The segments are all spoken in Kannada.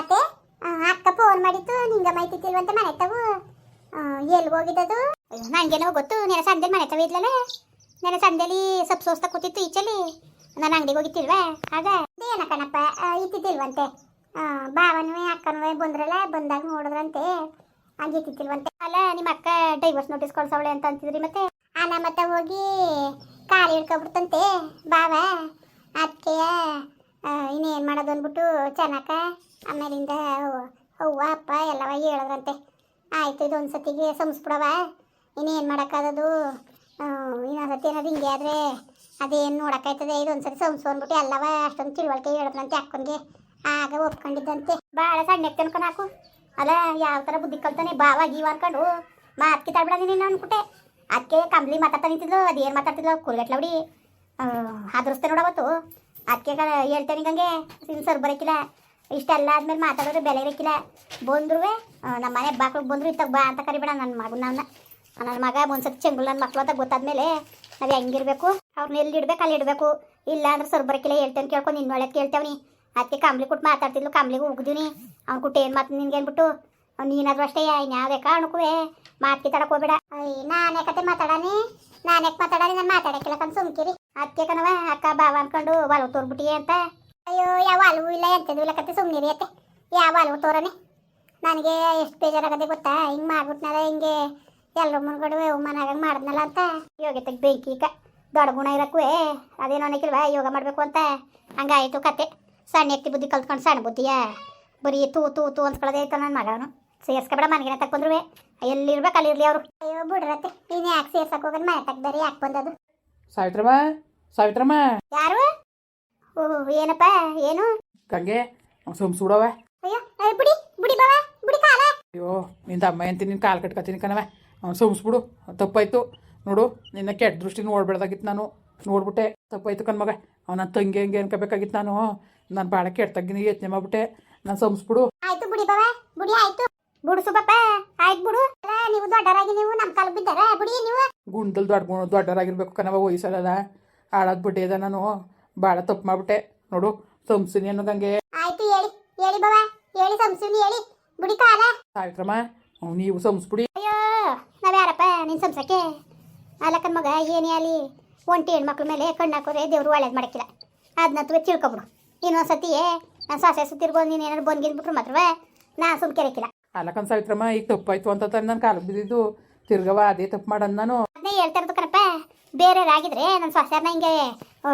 ಆತೆ ಅಕ್ಕ ಫೋನ್ ಮಾಡಿತ್ತು ನಿಂಗ ಮೈತಿಲ್ವಂತೆ ಮನೆ ತವು ಎಲ್ಲಿ ಹೋಗಿದ್ದದು? ನನಗೇನೋ ಗೊತ್ತು. ನೆನೆ ಸಂಜೆ ಮನೆ ತವ ಇದ್ಲಲ್ಲ ನೆನೆ ಸಂಜೆಲಿ ಸೊಪ್ಪು ಸೋಸ್ತಾ ಕೂತಿತ್ತು ಈಚಲಿ. ನಾನು ಅಂಗಡಿಗೆ ಹೋಗಿತ್ತಿಲ್ವಾ ಆಗ? ಏನ ಕಣಪ್ಪ ಇತ್ತಿತ್ತಿಲ್ವಂತೆ ಬಾವನೂ ಅಕ್ಕನೂ ಬಂದ್ರಲ್ಲ ಬಂದಾಗ ನೋಡಿದ್ರಂತೆ. ಹಂಗಿತ್ತಿಲ್ವಂತೆ ಅಲ್ಲ, ನಿಮ್ಮ ಅಕ್ಕ ಡೈವರ್ಸ್ ನೋಟಿಸ್ ಕೊಡ್ಸವಳೆ ಅಂತ ಅಂತಿದ್ರಿ ಮತ್ತೆ? ಅಲ್ಲ, ಮತ್ತೆ ಹೋಗಿ ಕಾಲು ಹಿಡ್ಕೊಬಿಡ್ತಂತೆ ಬಾವ ಅದಕ್ಕೆ ಇನ್ನೇನು ಮಾಡೋದು ಅಂದ್ಬಿಟ್ಟು ಚೆನ್ನಾಕ ಆಮೇಲಿಂದ ಅವ್ವ- ಅಪ್ಪ ಎಲ್ಲವ ಹೇಳಿದ್ರಂತೆ. ಆಯ್ತು ಇದು ಒಂದು ಸತಿಗೆ ಸಂಸ್ಬಿಡವ ಇನ್ನೇನು ಮಾಡೋಕ್ಕಾಗೋದು ಇನ್ನೊಂದು ಸತಿ ಏನಾದ್ರು ಹಿಂಗೆ ಆದರೆ ಅದೇನು ನೋಡೋಕ್ಕಾಯ್ತದೆ? ಇದೊಂದು ಸತಿ ಸಂಸ್ ಅಂದ್ಬಿಟ್ಟು ಎಲ್ಲವ ಅಷ್ಟೊಂದು ತಿಳುವಳಿಕೆ ಹೇಳಿದ್ರಂತೆ ಅಕ್ಕನಿಗೆ. ಆಗ ಒಪ್ಕೊಂಡಿದ್ದಂತೆ. ಭಾಳ ಸಣ್ಣ ಅನ್ಕೊಂಡು ಹಾಕು ಅಲ್ಲ, ಯಾವ ಥರ ಬುದ್ಧಿ ಕಲ್ತಾನೆ? ಬಾವ ಗೀವ ಅನ್ಕೊಂಡು ಮಾತು ಕಿತ್ತಾಡ್ಬಿಡ ನೀನು ಅನ್ಬಿಟ್ಟೆ ಅದಕ್ಕೆ ಕಂಬ್ಲಿ ಮಾತಾಡ್ತಾ ನಿಂತಿದ್ಲು, ಅದೇನು ಮಾತಾಡ್ತಿದ್ಲು? ಕುಲ್ಗಟ್ಲ ಬಿಡಿ ಆದರಿಸ್ತೆ ನೋಡವತ್ತು ಅದಕ್ಕೆ ಹೇಳ್ತೇನೆ ಗಂಗೆ ನಿನ್ನ ಸರ್ ಇಷ್ಟೆಲ್ಲ ಆದ್ಮೇಲೆ ಮಾತಾಡೋದು ಬೆಲೆ ಇರಕ್ಕಿಲ್ಲ ಬಂದ್ರು ನಮ್ಮ ಮನೆ ಬಾಕ್ಳಿಗೆ ಬಂದ್ರು, ಇತ್ತಾಗ ಬಾ ಅಂತ ಕರಿಬೇಡ ನನ್ನ ಮಗನ ನನ್ನ ಮಗ ಒಂದ್ಸತಿ ಚೆಂಗುಲ್ ನನ್ನ ಮಕ್ಳು ಅಂತ ಗೊತ್ತಾದ್ಮೇಲೆ ನಾವು ಹೆಂಗಿರ್ಬೇಕು? ಅವ್ರನ್ನ ಎಲ್ಲಿ ಇಡ್ಬೇಕು, ಅಲ್ಲಿ ಇಡಬೇಕು. ಇಲ್ಲ ಅಂದ್ರೆ ಸರ್ ಬರೋಕ್ಕಿಲ್ಲ ಹೇಳ್ತೇನೆ ಕೇಳ್ಕೊಂಡು ನಿನ್ನ ಒಳಗೆ ಕೇಳ್ತೇವನಿ. ಅದಕ್ಕೆ ಕಂಬ್ಲಿ ಕೊಟ್ಟು ಮಾತಾಡ್ತಿದ್ಲು ಕಂಬ್ಲಿಗೆ ಉಗ್ದೀನಿ ಅವ್ನು ಕೊಟ್ಟು ಏನು ಮಾತು ನಿನ್ಗೆ ಅಂದ್ಬಿಟ್ಟು ನೀನಾದ್ರೂ ಅಷ್ಟೇ ಇನ್ಯಾವುದೇ ಕಾರಣಕ್ಕೂ ಮಾತು ಕಿತ್ತಾಡಕ್ಕೆ ಹೋಗ್ಬೇಡ. ನಾನೇ ಕತೆ ಮಾತಾಡಾನಿ? ನಾನೇ ಮಾತಾಡಾನಿ? ನಾನು ಮಾತಾಡಕ್ಕಿಲ್ಲ ಕಂದು ಸುಮ್ಕಿರಿ. ಅದಕ್ಕೆ ಕಣವ ಅಕ್ಕ, ಬಾವ ಅನ್ಕೊಂಡು ಒಲವು ತೋರ್ಬಿಟ್ಟಿ ಅಂತ. ಅಯ್ಯೋ, ಯಾವ ಅಲವು ಇಲ್ಲ ಎಂತದು ಇಲ್ಲ ಕತೆ ಸುಮ್ಮನಿರಿ ಅತ್ತೆ. ಯಾವ ಅಲವು ತೋರನೆ? ನನಗೆ ಎಷ್ಟು ಬೇಜಾರಾಗದೆ ಗೊತ್ತಾ? ಹಿಂಗೆ ಮಾಡ್ಬಿಟ್ನಲ್ಲ, ಹಿಂಗೆ ಎಲ್ಲರ ಮುಂದ್ಗಡೆ ಅವಮಾನ ಮಾಡಿದ್ನಲ್ಲ ಅಂತ. ಯೋಗ್ಯತೆಗೆ ಬೆಂಕಿ ಈಗ. ದೊಡ್ಡ ಗುಣ ಇರಕ್ಕೂ ಅದೇನೋ ಅನ್ನಕ್ಕಿಲ್ವಾ? ಯೋಗ ಮಾಡಬೇಕು ಅಂತ. ಹಂಗಾಯಿತು ಕತೆ. ಸಣ್ಣ ಎತ್ತಿ ಬುದ್ಧಿ ಕಲ್ತ್ಕೊಂಡು ಸಣ್ಣ ಬುದ್ಧಿಯ? ಬರೀ ತೂ ತೂ ತೂ ಅನ್ಸ್ಕೊಳ್ಳೋದೇ ಐತ ನನ್ನ ಮಗನು. ಸೇರ್ಸ್ಕೊಬೇಡ ಮನೆಗೆ ತಕ್ಕ ಬಂದ್ರು ಎಲ್ಲಿರ್ಬೇಕು ಅಲ್ಲಿರಲಿ ಅವರು. ಅಯ್ಯೋ, ಬಿಡ್ರತ್ತೆ. ನೀನು ಯಾಕೆ ಸೇರ್ಸಕ್ಕೆ ಹೋಗೋದು? ಮನೆ ತಕ್ಕ ಬೇರೆ ಯಾಕೆ ಬಂದದು? ಸಾವಿತ್ರಮ್ಮ ಸಾವಿತ್ರಮ್ಮ? ಯಾರು ಓ ಏನಪ್ಪ ಏನು? ಗಂಗೆ ಸುಮ್ ಸುಡವ. ಅಯ್ಯೋ ಬಿಡಿ ಬಿಡಿ ಬಾವ ಬಿಡಿ ಕಾಲ. ಅಯ್ಯೋ ನಿಂದ ಅಮ್ಮ ಅಂತ ನಿನ್ನ ಕಾಲು ಕಟ್ಕೊತೀನಿ ಕಣವ ಅವ್ನು ಸುಮ್ಸ್ಬಿಡು ತಪ್ಪಾಯ್ತು. ನೋಡು ನಿನ್ನ ಕೆಟ್ಟ ದೃಷ್ಟಿ ನೋಡ್ಬೇಡ್ದಾಗಿತ್ತು ನಾನು. ನೋಡ್ಬಿಟ್ಟೆ ತಪ್ಪಾಯ್ತು ಕಣ್ಮಗ ಅವನ ತಂಗಿ ಹಂಗೆ ಅನ್ಕೋಬೇಕಾಗಿತ್ತು ನಾನು. ನಾನು ಭಾಳ ತಗ್ಗಿನ ಯೋಚನೆ ಮಾಡ್ಬಿಟ್ಟೆ. ನಾನು ಸಂಸ್ಬಿಡು ಆಯ್ತು ಬಿಡಿ ಬಾವ ಬಿಡಿ ಆಯ್ತು. ಬಿಡು ಸುಬ್ಬಪ್ಪ ಆಯ್ತು ಬಿಡು. ಅಲ್ಲ ನೀವು ದೊಡ್ಡರಾಗಿ ನೀವು ನಮ್ಮ ಕಾಲು ಬಿದ್ದಾರ ಬಿಡಿ ನೀವು? ಗುಂಡಲ್ ದೊಡ್ಡ ದೊಡ್ಡರಾಗಿರ್ಬೇಕು ಕಣವ ವಯಸ್ಸಲ್ಲ ಹಾಳಾದ್ ಅದ ನಾನು. ಭಾಳ ತಪ್ಪು ಮಾಡ್ಬಿಟ್ಟೆ. ನೋಡು ಸಂಸಿನಿ ಅನ್ನೋದಂಗೆ. ಆಯ್ತು ಹೇಳಿ. ಹೇಳಿ ಬವ. ಹೇಳಿ ಸಂಸೂನಿ ಹೇಳಿ. ಬಿಡಿ ಕಾಲ. ಸಾವಿತ್ರಮ್ಮ ನೀವು ಸಂಸ್ಬಿಡಿ. ಅಯ್ಯೋ ನಾವ್ ಯಾರಪ್ಪ ನಿನ್ ಸಂಸಕ್ಕೆ? ಅಲ್ಲಕ್ಕನ ಮಗ ಏನೇ ಅಲ್ಲಿ ಒಂಟಿ ಹೆಣ್ಮಕ್ಳ ಮೇಲೆ ಕಣ್ಣು ಹಾಕೋರೆ ದೇವ್ರು ಒಳ್ಳೇದು ಮಾಡಕ್ಕಿಲ್ಲ. ಅದನ್ನಂತೂ ತಿಳ್ಕೊಬಿಡು ಇನ್ನೊಂದ್ಸತಿ ನಾನು ಸಾಸೆ ಸುತ್ತಿರ್ಬೋದು ನೀನು ಏನಾದ್ರು ಬಂದ್ಗಿದ್ಬಿಟ್ರು ಮಾತ್ರವೇ? ನಾ ಸುಮ್ ಕೆರಕಿಲ್ಲ ಅಲ್ಲಕ್ಕನ್ ಸಾವಿತ್ರಮ್ಮ ಈಗ ತಪ್ಪಾಯ್ತು ಅಂತ ನನ್ನ ನಾನು ಕಾಲು ಬಿದ್ದಿದ್ದು. ತಿರ್ಗವ ಅದೇ ತಪ್ಪು ಮಾಡೋದು ನಾನು. ಅದನ್ನೇ ಹೇಳ್ತಾ ಕಣಪ್ಪ ಬೇರೆ ಆಗಿದ್ರೆ ನನ್ನ ಸೊಸೆಯರ್ನ ಹಿಂಗೆ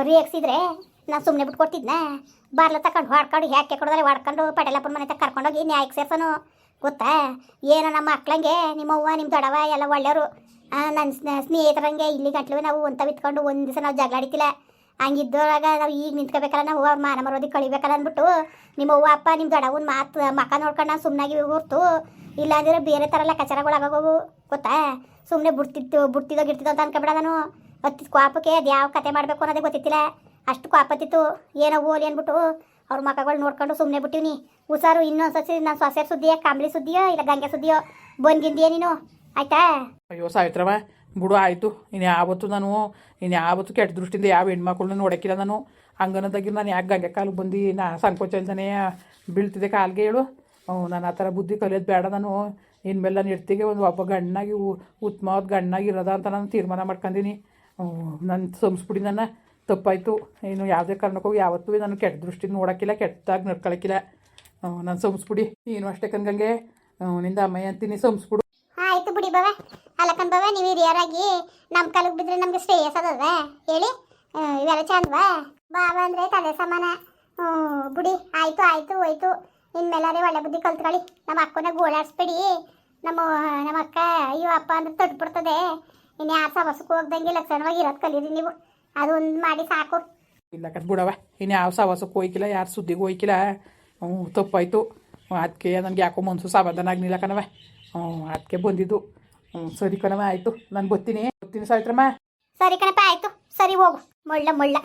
ರಿಯಕ್ಸಿದ್ರೆ ನಾನು ಸುಮ್ಮನೆ ಬಿಟ್ಟು ಕೊಡ್ತಿದ್ನ. ಬಾರ್ಲ ತಕೊಂಡು ಹೊಡ್ಕೊಂಡು ಯಾಕೆ ಕೊಡೋದ್ರೆ ಹೊಡ್ಕೊಂಡು ಪಟೇಲಪ್ಪನ ಮನೆ ತಕ್ಕ ಕರ್ಕೊಂಡೋಗಿ ನ್ಯಾಯಕ್ಕೆ ಸೇರ್ಸನು. ಗೊತ್ತಾ? ಏನೋ ನಮ್ಮ ಮಕ್ಳಂಗೆ ನಿಮ್ಮವ್ವ ನಿಮ್ಮ ದೊಡವ ಎಲ್ಲ ಒಳ್ಳೆಯವರು. ನನ್ನ ಸ್ನೇಹಿತರಂಗೆ ಇಲ್ಲಿ ಗಂಟ್ಲು ನಾವು ಒಂತ ಬಿತ್ಕೊಂಡು ಒಂದು ದಿವಸ ನಾವು ಜಗಳಾಡಿತಿಲ್ಲ ಹಂಗಿದ್ದೋರಾಗ ನಾವು ಈಗ ನಿಂತ್ಕೋಬೇಕಲ್ಲ, ನಾವು ಅವ್ರ ಮಾನ ಮರೋದಿ ಕಳಿಬೇಕಲ್ಲ ಅಂದ್ಬಿಟ್ಟು ನಿಮ್ಮ ಅವ್ವ, ಅಪ್ಪ ನಿಮ್ಮ ದೊಡವನ್ ಮಾತು ಮಕ್ಕ ನೋಡ್ಕೊಂಡು ನಾನು ಸುಮ್ಮನಾಗಿ ಹೊರ್ತು ಇಲ್ಲಾಂದ್ರೆ ಬೇರೆ ಥರ ಲೆಕ್ಕಾಚಾರಗಳಾಗೋವು ಗೊತ್ತಾ? ಸುಮ್ಮನೆ ಬಿಡ್ತಿತ್ತು ಬಿಡ್ತಿದ್ದೋ ಗಿಡ್ತಿದ್ದೋ ಅಂತ ಅನ್ಕೊಬೇಡ ನಾನು. ಹತ್ತಿದ ಕ್ವಾಪಕ್ಕೆ ಅದು ಯಾವ ಕತೆ ಮಾಡಬೇಕು ಅನ್ನೋದೇ ಗೊತ್ತಿತ್ತಿಲ್ಲ. ಅಷ್ಟು ಕ್ವಾಪತ್ತಿತ್ತು, ಏನೋ ಓಲಿ ಅಂದ್ಬಿಟ್ಟು ಅವ್ರ ಮಕ್ಕಗಳು ನೋಡ್ಕೊಂಡು ಸುಮ್ಮನೆ ಬಿಟ್ಟಿವ್ನಿ. ಹುಷಾರು ಇನ್ನೊಂದು ಸಸಿ ನಾನು ಸೊಸೆ ಸುದ್ದಿಯೋ ಕಾಂಬ್ಳಿ ಸುದ್ದಿಯೋ, ಇಲ್ಲ ಗಂಗೆ ಸುದ್ದಿಯೋ ಬಂದ್ಗಿಂದಿಯೇ ನೀನು ಆಯ್ತಾ? ಅಯ್ಯೋ, ಸಾವಿತ್ರಮ್ಮ ಬಿಡು, ಆಯಿತು. ಇನ್ನು ಯಾವತ್ತು ನಾನು ಇನ್ನು ಯಾವತ್ತು ಕೆಟ್ಟ ದೃಷ್ಟಿಯಿಂದ ಯಾವ ಹೆಣ್ಮಕ್ಳನ್ನ ನೋಡೋಕ್ಕಿಲ್ಲ ನಾನು. ಹಂಗನದಾಗಿ ನಾನು ಯಾಕೆ ಗಂಗೆ ಕಾಲು ಬಂದು? ನಾ ಸಂಕೋಚ ಇಲ್ದೇ ಬೀಳ್ತಿದ್ದೆ ಕಾಲಿಗೆ, ಹೇಳು. ನಾನು ಆ ಥರ ಬುದ್ಧಿ ಕಲಿಯೋದು ಬೇಡ ನಾನು. ಇನ್ಮೇಲೆ ನಾನು ಇರ್ತಿಗೆ ಒಂದು ಒಬ್ಬ ಗಣ್ಣಾಗಿ ಉತ್ತಮವಾದ ಗಣ್ಣಾಗಿ ಇರೋದ ಅಂತ ನಾನು ತೀರ್ಮಾನ ಮಾಡ್ಕೊಂಡಿನಿ ನನ್ನ ಸಂಸ್ಬಿಡಿ ನನ್ನ ತಪ್ಪಾಯಿತು. ಇನ್ನು ಯಾವುದೇ ಕಾರಣಕ್ಕೂ ಯಾವತ್ತೂ ನಾನು ಕೆಟ್ಟ ದೃಷ್ಟಿ ನೋಡೋಕ್ಕಿಲ್ಲ ಕೆಟ್ಟದಾಗಿ ನಡ್ಕೊಳಕ್ಕಿಲ್ಲ. ನಾನು ಸಂಸ್ಬಿಡಿ ನೀನು ಅಷ್ಟೇ ಕನ್ಗಂಗೆ ನಿಂದ ಅಮ್ಮಯ್ಯ ಅಂತೀನಿ ಸಂಸ್ಬಿಡು ಬಿಡಿ ಬಾವ. ಅಲ್ಲಕ್ಕನ್ ಬಾವ, ನೀವು ಹಿರಿಯರಾಗಿ ನಮ್ಮ ಕಾಲಕ್ಕೆ ಬಿದ್ರೆ ನಮ್ಗೆ ಶ್ರೇಯಸ್ ಅದದ ಹೇಳಿ. ಇವೆಲ್ಲ ಚಂದವಾ ಬಾವ ಅಂದ್ರೆ ತಲೆ ಸಮಾನ. ಹ್ಞೂ, ಬಿಡಿ. ಆಯ್ತು ಆಯ್ತು, ಹೋಯ್ತು. ಇನ್ಮೇಲಾರೆ ಒಳ್ಳೆ ಬುದ್ಧಿ ಕಲ್ತ್ಕೊಳ್ಳಿ. ನಮ್ಮ ಅಕ್ಕನ ಗೋಳಾಡ್ಸ್ಬೇಡಿ. ನಮ್ಮ ನಮ್ಮ ಅಕ್ಕ, ಅಯ್ಯೋ, ಅಪ್ಪ ಅಂದ್ರೆ ತಟ್ಬಿಡ್ತದೆ ಇನ್ನು ಯಾರು ಸವಸಕ್ಕೆ ಹೋಗ್ದಂಗೆ ಲಕ್ಷಣವಾಗಿ ಇರೋದು ಕಲೀರಿ ನೀವು. ಅದೊಂದು ಮಾಡಿ ಸಾಕು. ಇಲ್ಲ ಕಟ್ ಬಿಡವ ಇನ್ನು ಯಾವ ಸವಾಸಕ್ಕೆ ಹೋಯ್ಕಿಲ್ಲ, ಯಾರು ಸುದ್ದಿಗೆ ಹೋಯ್ಕಿಲ್ಲ. ಹ್ಞೂ, ತಪ್ಪಾಯಿತು. ಅದಕ್ಕೆ ನನಗೆ ಯಾಕೋ ಮನ್ಸು ಸಮಾಧಾನ ಆಗ್ನಿಲ್ಲ ಅದಕ್ಕೆ ಬಂದಿದ್ದು. ಸರಿ ಕಣವ ಆಯಿತು. ನಾನು ಬರ್ತೀನಿ. ಬರ್ತೀನಿ ಸಾವಿತ್ರಮ್ಮ. ಸರಿ ಕಣಪ್ಪ, ಆಯ್ತು. ಸರಿ, ಹೋಗು. ಮಳ್ಳ ಮಳ್ಳ.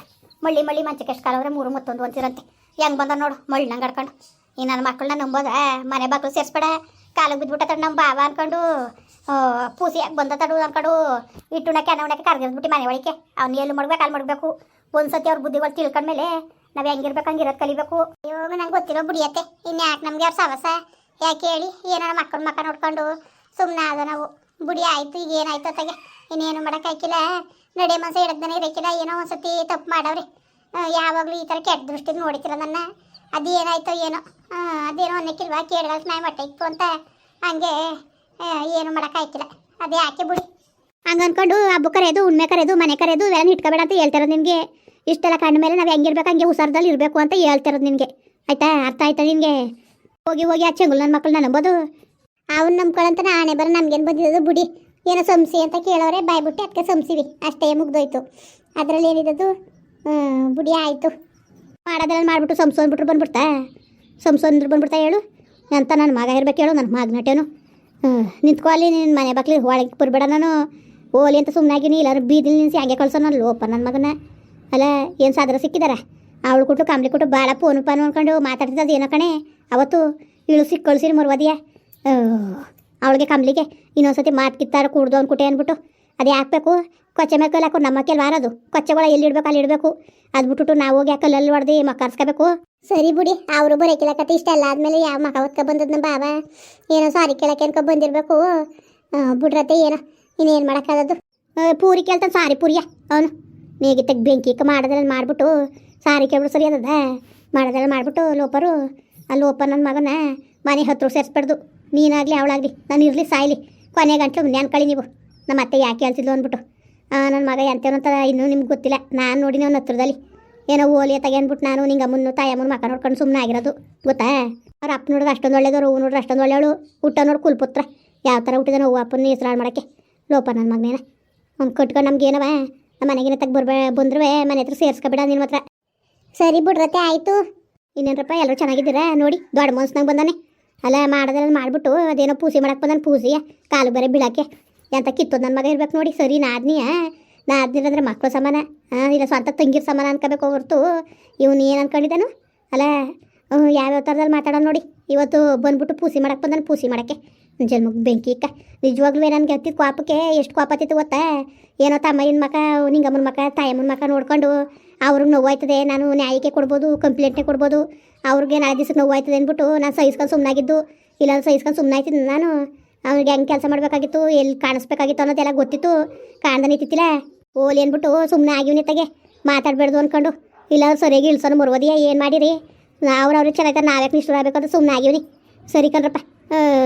ಮಳ್ಳಿ ಮಳ್ಳಿ ಮಂಚಕ್ಕೆ ಎಷ್ಟು ಕಾಲವ್ರೆ ಮೂರು ಮತ್ತೊಂದು ಅಂತಿರಂತೆ ಹೆಂಗ್ ಬಂದ ನೋಡು ಮಳ್ಳಂಗೆ ಅಡ್ಕೊಂಡು. ಈ ನನ್ನ ಮಕ್ಕಳನ್ನ ನಂಬೋದ? ಮನೆ ಬಾಕ್ಲು ಸೇರಿಸ್ಬೇಡ. ಕಾಲಿಗೆ ಬಿದ್ಬಿಟ್ಟ ತಡ ನಮ್ಮ ಬಾವ ಅನ್ಕೊಂಡು ಪೂಸಿ ಯಾಕೆ ಬಂದ ತಡು ಅನ್ಕೊಂಡು, ಇಟ್ಟುಣಕ್ಕೆ ಅನ್ನ ಉಣಕ್ಕೆ ಕರ್ಗಿರ್ಬಿಟ್ಟು ಮನೆ ಒಳಗೆ ಅವ್ನು ಎಲ್ಲಿ ಮಾಡ್ಬೇಕು ಅಲ್ಲಿ ಮಾಡಬೇಕು. ಒಂದ್ಸತಿ ಅವ್ರ ಬುದ್ಧಿಗಳು ತಿಳ್ಕೊಂಡ್ಮೇಲೆ ನಾವು ಹೆಂಗಿರ್ಬೇಕು, ಹಂಗಿರೋದು ಕಲಿಬೇಕು. ಇವಾಗ ನಂಗೆ ಗೊತ್ತಿರೋ ಬುಡಿಯತ್ತೆ ಇನ್ಯಾಕೆ ನಮ್ಗೆ ಅವ್ರ ಸವಸ ಯಾಕೆ ಹೇಳಿ? ಏನಾರ ಮಕ್ಕಳು ಮಕ್ಕ ನೋಡ್ಕೊಂಡು ಸುಮ್ಮನೆ ಆದ ನಾವು. ಬುಡಿ ಆಯ್ತು ಈಗ ಏನಾಯ್ತು ಅತ್ತಾಗೆ? ಇನ್ನೇನು ಮಾಡೋಕ್ಕಾಗಿಲ್ಲ ನಡೆ ಮನಸ್ಸು ಹಿಡ್ದನೇ ಇರಕ್ಕಿಲ್ಲ ಏನೋ ಒಂದ್ಸತಿ ತಪ್ಪು ಮಾಡವ್ರಿ. ಯಾವಾಗಲೂ ಈ ಥರ ಕೆಟ್ಟ ದೃಷ್ಟಿಗೆ ನೋಡಿತಿರ ನನ್ನ. ಅದೇನಾಯ್ತೋ ಏನೋ? ಆ, ಅದೇನೋ ಅನ್ನಕ್ಕಿಲ್ವಾ? ಕೇಳಿದಾಗ ನಾಯಿ ಮಟ್ಟ ಇತ್ತು ಅಂತ. ಹಂಗೆ ಏನು ಮಾಡೋಕ್ಕಾಯ್ತಿಲ್ಲ ಅದೇ ಯಾಕೆ ಬಿಡಿ. ಹಂಗೆ ಅಂದ್ಕೊಂಡು ಹಬ್ಬ ಕರೆಯೋದು ಉಣ್ಮೆ ಕರೆಯೋದು ಮನೆ ಕರೆಯೋದು ಇವೆಲ್ಲ ಇಟ್ಕೋಬೇಡ ಅಂತ ಹೇಳ್ತಿರೋದು ನಿನಗೆ ಇಷ್ಟೆಲ್ಲ ಕಂಡ ಮೇಲೆ ನಾವು ಹೆಂಗಿರ್ಬೇಕು ಹಂಗೆ ಹುಷಾರದಲ್ಲಿ ಇರಬೇಕು ಅಂತ ಹೇಳ್ತಿರೋದು ನಿನಗೆ ಆಯ್ತಾ? ಅರ್ಥ ಆಯ್ತಾ ನಿನಗೆ ಹೋಗಿ ಹೋಗಿ ಆ ಚೆಂಗುಲ್ ನನ್ನ ಮಕ್ಕಳನ್ನ ನಂಬೋದು. ಅವ್ನು ನಂಬ್ಕೊಳ್ಳಂತ ಆಣೆ ಬರೋ ನಮ್ಗೇನು ಬಂದಿದ್ದು ಬುಡಿ. ಏನೋ ಸಂಸಿ ಅಂತ ಕೇಳೋರೆ, ಬಾಯ್ಬಿಟ್ಟು ಅದಕ್ಕೆ ಸಂಸಿವಿ ಅಷ್ಟೇ ಮುಗ್ದೋಯ್ತು. ಅದರಲ್ಲಿ ಏನಿದ್ದು ಬುಡಿ ಆಯಿತು. ಮಾಡೋದ್ರಲ್ಲಿ ಮಾಡಿಬಿಟ್ಟು ಸಂಸು ಅಂದ್ಬಿಟ್ರು ಬಂದ್ಬಿಡ್ತಾ. ಸಂಸು ಅಂದ್ರು ಬಂದ್ಬಿಡ್ತಾ ಹೇಳು. ಅಂತ ನನ್ನ ಮಗ ಇರ್ಬೇಕು ಹೇಳು ನನ್ನ ಮಗನಟೇನು. ನಿಂತ್ಕೊ ಅಲ್ಲಿ ನಿನ್ನ ಮನೆ ಬಾಕ್ಲಿ ಒಳಗೆ ಬರ್ಬೇಡ ನಾನು. ಓಲಿ ಅಂತ ಸುಮ್ಮನಾಗಿನಿ ಇಲ್ಲಾರು ಬೀದಿಲಿ ನಿನ್ಸಿ ಹಂಗೆ ಕಳ್ಸೋ ನಾನು ಲೋಪ ನನ್ನ ಮಗನ. ಅಲ್ಲ, ಏನು ಸಾಧನ ಸಿಕ್ಕಿದಾರ? ಅವಳು ಕೊಟ್ಟು ಕಂಬ್ಲಿ ಕೊಟ್ಟು ಭಾಳ ಫೋನು ಪಾನು ಅನ್ಕೊಂಡು ಮಾತಾಡ್ತಿದ್ದದು ಏನೋ ಕಣೆ. ಅವತ್ತು ಇಳು ಸಿಕ್ಕ ಕಳ್ಸಿರಿ ಮರುವದಿಯ. ಅವಳಿಗೆ ಕಂಬ್ಲಿಗೆ ಇನ್ನೊಂದ್ಸತಿ ಮಾತು ಕಿತ್ತಾರ ಕುಡ್ದು ಅಂದ್ಬಿಟ್ಟೆ ಅಂದ್ಬಿಟ್ಟು ಅದು ಹಾಕ್ಬೇಕು ಕೊಚ್ಚೆ ಮೇಲೆ ಕಲ್ಲು ಹಾಕು ನಮ್ಮ ಕೆಲ್ ವಾರದು ಕೊಚ್ಚೆಗಳ ಎಲ್ಲಿ ಇಡ್ಬೇಕು ಅಲ್ಲಿ ಇಡಬೇಕು. ಅದು ಬಿಟ್ಬಿಟ್ಟು ನಾವು ಹೋಗಿ ಆ ಕಲ್ಲಲ್ಲಿ ಹೊಡೆದು ಮಕ್ಕಳಿಸ್ಕೋಬೇಕು ಸರಿ ಬಿಡಿ ಅವರು ಬರೋಕಿಲ್ಲ ಕತೆ ಇಷ್ಟ ಎಲ್ಲ ಆದಮೇಲೆ ಯಾವ ಮಕ ಹೊತ್ಕೊ ಬಂದದ್ ನಮ್ಮ ಬಾಬಾ ಏನೋ ಸಾರಿ ಕೇಳಕ್ಕೆ ಅನ್ಕೊ ಬಂದಿರಬೇಕು. ಬಿಡ್ರತ್ತೆ ಏನೋ ಇನ್ನೇನು ಮಾಡೋಕ್ಕಾಗದು ಪೂರಿ ಕೇಳ್ತಾನೆ ಸಾರಿ ಪೂರಿಯ. ಅವನು ನೇಗಿ ತೆಗ್ ಬೆಂಕಿ ಮಾಡೋದ್ರಲ್ಲಿ ಮಾಡಿಬಿಟ್ಟು ಸಾರಿ ಕೇಳ್ಬಿಡು ಸರಿ ಅದದ ಮಾಡೋದೆಲ್ಲ ಮಾಡಿಬಿಟ್ಟು ಲೋಪರು ಅಲ್ಲಿ ಲೋಪ ನನ್ನ ಮಗನ ಮನೆ ಹತ್ರ ಸೇರಿಸ್ಬಾರ್ದು ನೀನಾಗಲಿ ಅವಳಾಗಲಿ, ನಾನು ಇರಲಿ ಸಾಯ್ಲಿ. ಕೊನೆ ಗಂಟ್ಲು ಕಳಿ ನೀವು. ನಮ್ಮ ಅತ್ತೆ ಯಾಕೆ ಹೇಳ್ತಿದ್ಲು ಅಂದ್ಬಿಟ್ಟು. ನನ್ನ ಮಗ ಎಂತೇನಂತ ಇನ್ನೂ ನಿಮ್ಗೆ ಗೊತ್ತಿಲ್ಲ. ನಾನು ನೋಡಿ ಅವನ ಹತ್ರದಲ್ಲಿ. ಏನೋ ಓಲಿ ತಗೇನ್ಬಿಟ್ಟು ನಾನು, ನಿಂಗೆ ತಾಯಮ್ಮನ ಮಕ್ಕ ನೋಡ್ಕೊಂಡು ಸುಮ್ಮನೆ ಆಗಿರೋದು. ಗೊತ್ತಾ? ಅವ್ರ ಅಪ್ಪ ನೋಡಿದ್ರೆ ಅಷ್ಟೊಂದು ಒಳ್ಳೆಯದು ಹೂ ನೋಡ್ರೆ ಅಷ್ಟೊಂದು ಒಳ್ಳೆಯವಳು ಹುಟ್ಟ ನೋಡಿ ಕುಲ್ಪುತ್ರ. ಯಾವ ಥರ ಹುಟ್ಟಿದ ಹೂವು ಅಪ್ಪನ ಹೆಸರಾಳು ಮಾಡೋಕ್ಕೆ. ಲೋಪ ನನ್ನ ಮಗನೇನ. ಅವ್ನು ಕಟ್ಕೊಂಡು ನಮ್ಗೆ ಏನವ? ನಮ್ಮ ಮನೆಗಿನ ತಗ ಬರ್ಬೇ ಬಂದ್ರೆ ಮನೆ ಹತ್ರ ಸೇರಿಸ್ಕೊಬೇಡ ನಿನ್ನ ಹತ್ರ. ಸರಿ ಬಿಡ್ರತೆ ಆಯಿತು. ಇನ್ನೇನಪ್ಪ ಎಲ್ಲರೂ ಚೆನ್ನಾಗಿದ್ದೀರಾ? ನೋಡಿ, ದೊಡ್ಡ ಮನ್ಸ್ನಾಗ ಬಂದಾನೆ. ಅಲ್ಲ ಮಾಡೋದ್ರಲ್ಲಿ ಮಾಡಿಬಿಟ್ಟು ಅದೇನೋ ಪೂಸಿ ಮಾಡಕ್ಕೆ ಬಂದಾನೆ ಪೂಸಿಯ ಕಾಲು ಬರೀ ಬೀಳಕ್ಕೆ. ಎಂತ ಕಿತ್ತೋದು ನನ್ನ ಮಗ ಇರ್ಬೇಕು ನೋಡಿ, ಸರಿ ನಾದ್ನಿಯ ನಾದ್ನಿರಂದ್ರೆ ಮಕ್ಕಳು ಸಮಾನ ಇಲ್ಲ, ಸ್ವಂತ ತಂಗಿರ ಸಮಾನ ಅನ್ಕೋಬೇಕು ಹೊರ್ತು. ಇವನು ಏನು ಅನ್ಕೊಂಡಿದ್ದಾನು? ಅಲ್ಲ ಯಾವ್ಯಾವ ಥರದಲ್ಲಿ ಮಾತಾಡೋಣ ನೋಡಿ. ಇವತ್ತು ಬಂದ್ಬಿಟ್ಟು ಪೂಸಿ ಮಾಡಕ್ಕೆ ಬಂದಾನೆ ಪೂಸಿ ಮಾಡೋಕ್ಕೆ. ಜನ್ಮಕ್ಕೆ ಬೆಂಕಿ ಇಕ್ಕ. ನಿಜವಾಗ್ಲೂ ನನಗೆ ಹತ್ತಿದ ಕೋಪಕ್ಕೆ ಎಷ್ಟು ಕೋಪ ಹತ್ತಿತ್ತು ಗೊತ್ತಾ? ಏನೋ ತಮ್ಮಯ್ಯನ ಮಕ ನಿಂಗಮ್ಮನ ಮಕ, ತಾಯಮ್ಮನ ಮಕ ನೋಡ್ಕೊಂಡು ಅವ್ರಿಗೆ ನೋವಾಯ್ತದೆ, ನಾನು ನ್ಯಾಯಕ್ಕೆ ಕೊಡ್ಬೋದು, ಕಂಪ್ಲೇಂಟ್ನೇ ಕೊಡ್ಬೋದು. ಅವ್ರಿಗೆ ನಾಳೆ ದಿವಸಕ್ಕೆ ನೋವಾಯ್ತದೆ ಅಂದ್ಬಿಟ್ಟು ನಾನು ಸಹಿಸ್ಕೊಂಡು ಸುಮ್ಮನಾಗಿದ್ದು ಇಲ್ಲ ಸಹಿಸ್ಕೊಂಡು ಸುಮ್ಮನಾಯ್ತಿದ್ದು ನಾನು ಅವ್ನಿಗೆ ಹೆಂಗೆ ಕೆಲಸ ಮಾಡಬೇಕಾಗಿತ್ತು, ಎಲ್ಲಿ ಕಾಣಿಸ್ಬೇಕಾಗಿತ್ತು ಅನ್ನೋದೆಲ್ಲ ಗೊತ್ತಿತ್ತು. ಕಾಣ್ದ ನಿಂತಿತ್ತಿಲ್ಲ ಓಲಿ ಅಂದ್ಬಿಟ್ಟು ಸುಮ್ಮನೆ ಆಗಿವ್ನಿ ತಗೆ ಮಾತಾಡಬೇಡ್ದು ಅಂದ್ಕೊಂಡು ಇಲ್ಲ ಸರಿಯಾಗಿ ಇಳ್ಸೋನು ಮುರುವದಿಯ, ಏನು ಮಾಡಿರಿ? ಅವ್ರು ಅವ್ರಿಗೆ ಚೆನ್ನಾಗಿ ನಾವ್ಯಾಕೆ ನಿಷ್ಠುರ ಆಗಬೇಕಂತ ಸುಮ್ಮನೆ ಆಗಿವ್ನಿ ಸರಿ ಕಣ್ರಪ್ಪ.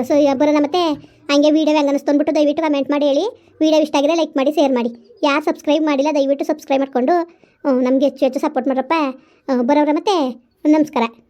ಸೊ ಬರೋಣ ಮತ್ತೆ ಹಂಗೆ ವೀಡಿಯೋ ಹೆಂಗೆ ಅನಿಸ್ತು ಅಂದ್ಬಿಟ್ಟು ದಯವಿಟ್ಟು ಕಮೆಂಟ್ ಮಾಡಿ ಹೇಳಿ. ವೀಡಿಯೋ ಇಷ್ಟ ಆಗಿದೆ ಲೈಕ್ ಮಾಡಿ ಶೇರ್ ಮಾಡಿ. ಯಾರು ಸಬ್ಸ್ಕ್ರೈಬ್ ಮಾಡಿಲ್ಲ, ದಯವಿಟ್ಟು ಸಬ್ಸ್ಕ್ರೈಬ್ ಮಾಡಿಕೊಂಡು. ನಮಗೆ ಹೆಚ್ಚು ಹೆಚ್ಚು ಸಪೋರ್ಟ್ ಮಾಡ್ರಪ್ಪ. ಬರೋರ ಮತ್ತೆ ನಮಸ್ಕಾರ.